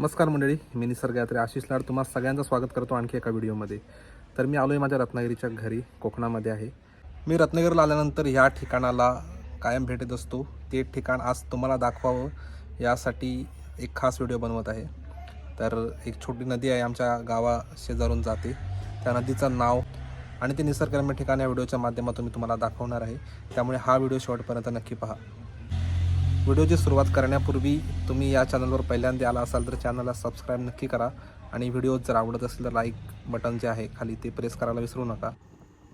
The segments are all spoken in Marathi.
नमस्कार मंडळी मी निसर्ग यात्रे आशिष लाड. तुम्हा सगळ्यांचं स्वागत करतो आणखी एका व्हिडिओमध्ये. तर मी आलो आहे माझ्या रत्नागिरीच्या घरी कोकणामध्ये आहे. मी रत्नागिरीला आल्यानंतर ह्या ठिकाणाला कायम भेटत असतो. ते ठिकाण आज तुम्हाला दाखवावं यासाठी एक खास व्हिडिओ बनवत आहे. तर एक छोटी नदी आहे आमच्या गावा शेजारून जाते. त्या नदीचं नाव आणि ते निसर्गरम्य ठिकाण या व्हिडिओच्या माध्यमातून मी तुम्हाला दाखवणार आहे. त्यामुळे हा व्हिडिओ शेवटपर्यंत नक्की पहा. व्हिडिओची सुरुवात करण्यापूर्वी तुम्ही या चॅनलवर पहिल्यांदा आला असाल तर चॅनलला सबस्क्राईब नक्की करा आणि व्हिडिओ जर आवडत असेल तर लाईक बटन जे आहे खाली ते प्रेस करायला विसरू नका.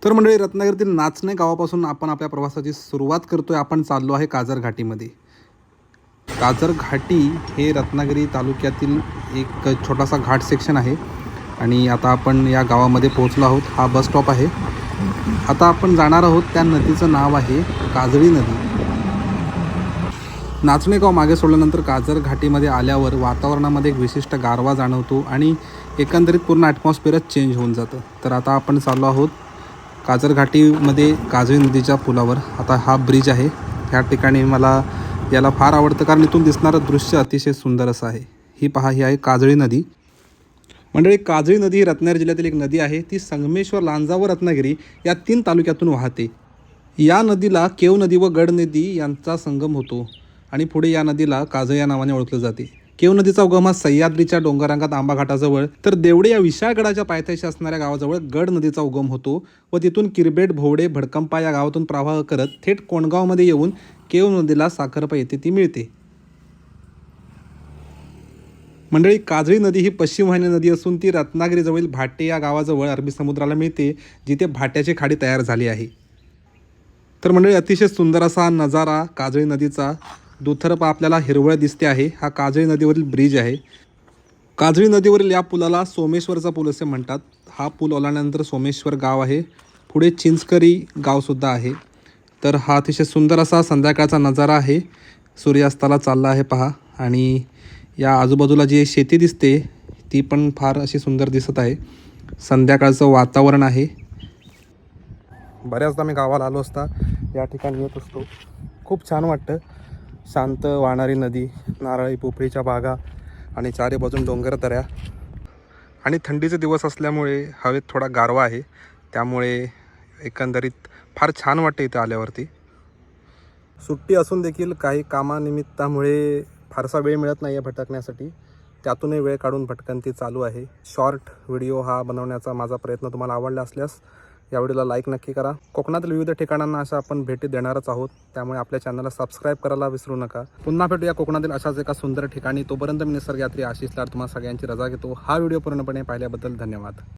तर मंडळी रत्नागिरीतील नाचणे गावापासून आपण आपल्या प्रवासाची सुरुवात करतोय. आपण चाललो आहे काजर घाटीमध्ये. काजर घाटी हे रत्नागिरी तालुक्यातील एक छोटासा घाट सेक्शन आहे आणि आता आपण या गावामध्ये पोहोचलो आहोत. हा बस स्टॉप आहे. आता आपण जाणार आहोत त्या नदीचं नाव आहे काजळी नदी. नाचणे गाव मागे सोडल्यानंतर काजर घाटीमध्ये आल्यावर वातावरणामध्ये एक विशिष्ट गारवा जाणवतो आणि एकंदरीत पूर्ण ॲटमॉस्फिअरच चेंज होऊन जातं. तर आता आपण चाललो आहोत काजर घाटीमध्ये काजळी नदीच्या पुलावर. आता हा ब्रिज आहे. ह्या ठिकाणी मला याला फार आवडतं कारण इथून दिसणारं दृश्य अतिशय सुंदर असं आहे. ही पहा ही आहे काजळी नदी. मंडळी काजळी नदी ही रत्नागिरी जिल्ह्यातील एक नदी आहे. ती संगमेश्वर लांजा व रत्नागिरी या तीन तालुक्यातून वाहते. या नदीला केव नदी व गड नदी यांचा संगम होतो. आणि पुढे या नदीला काजळ या नावाने ओळखलं जाते. केव नदीचा उगम हा सह्याद्रीच्या डोंगरांगात आंबा घाटाजवळ तर देवडे या विशाळ गडाच्या पायथ्याशी असणाऱ्या गावाजवळ गड नदीचा उगम होतो व तिथून किरबेट भोवडे भडकंपा या गावातून प्रवाह करत थेट कोंडगावमध्ये येऊन केव नदीला साखरपा येथे ती मिळते. मंडळी काजळी नदी ही पश्चिम वाहिनी नदी असून ती रत्नागिरीजवळील भाटे या गावाजवळ अरबी समुद्राला मिळते जिथे भाट्याची खाडी तयार झाली आहे. तर मंडळी अतिशय सुंदर असा नजारा काजळी नदीचा दुथरप आपल्याला हिरवळ दिसते आहे. हा काजळी नदीवरील ब्रिज आहे. काजळी नदीवरील या पुलाला सोमेश्वरचा पूल असे म्हणतात. हा पूल ओलांडल्यानंतर सोमेश्वर गाव आहे. पुढे चिंचकरी गावसुद्धा आहे. तर हा अतिशय सुंदर असा संध्याकाळचा नजारा आहे. सूर्यास्ताला चालला आहे पहा. आणि या आजूबाजूला जी शेती दिसते ती पण फार अशी सुंदर दिसत आहे. संध्याकाळचं वातावरण आहे. बऱ्याचदा मी गावाला आलो असता या ठिकाणी येत असतो. खूप छान वाटतं. शांत वाहणारी नदी नारळी पोपळीच्या बागा आणि चारी बाजून डोंगर दऱ्या. आणि थंडीचे दिवस असल्यामुळे हवेत थोडा गारवा आहे. त्यामुळे एकंदरीत फार छान वाटते इथं आल्यावरती. सुट्टी असून देखील काही कामानिमित्तामुळे फारसा वेळ मिळत नाही आहे भटकण्यासाठी. त्यातूनही वेळ काढून भटकंती चालू आहे. शॉर्ट व्हिडिओ हा बनवण्याचा माझा प्रयत्न तुम्हाला आवडला असल्यास या व्हिडिओला लाईक नक्की करा. कोकणातील विविध ठिकाणांना अशा आपण भेटी देणारच आहोत. त्यामुळे आपल्या चॅनलला सबस्क्राईब करायला विसरू नका. पुन्हा भेटूया कोकणातील अशाच एका सुंदर ठिकाणी. तोपर्यंत मी निसर्गयात्री आशिष लाड तुम्हाला सगळ्यांची रजा घेतो. हा व्हिडिओ पूर्णपणे पाहिल्याबद्दल धन्यवाद.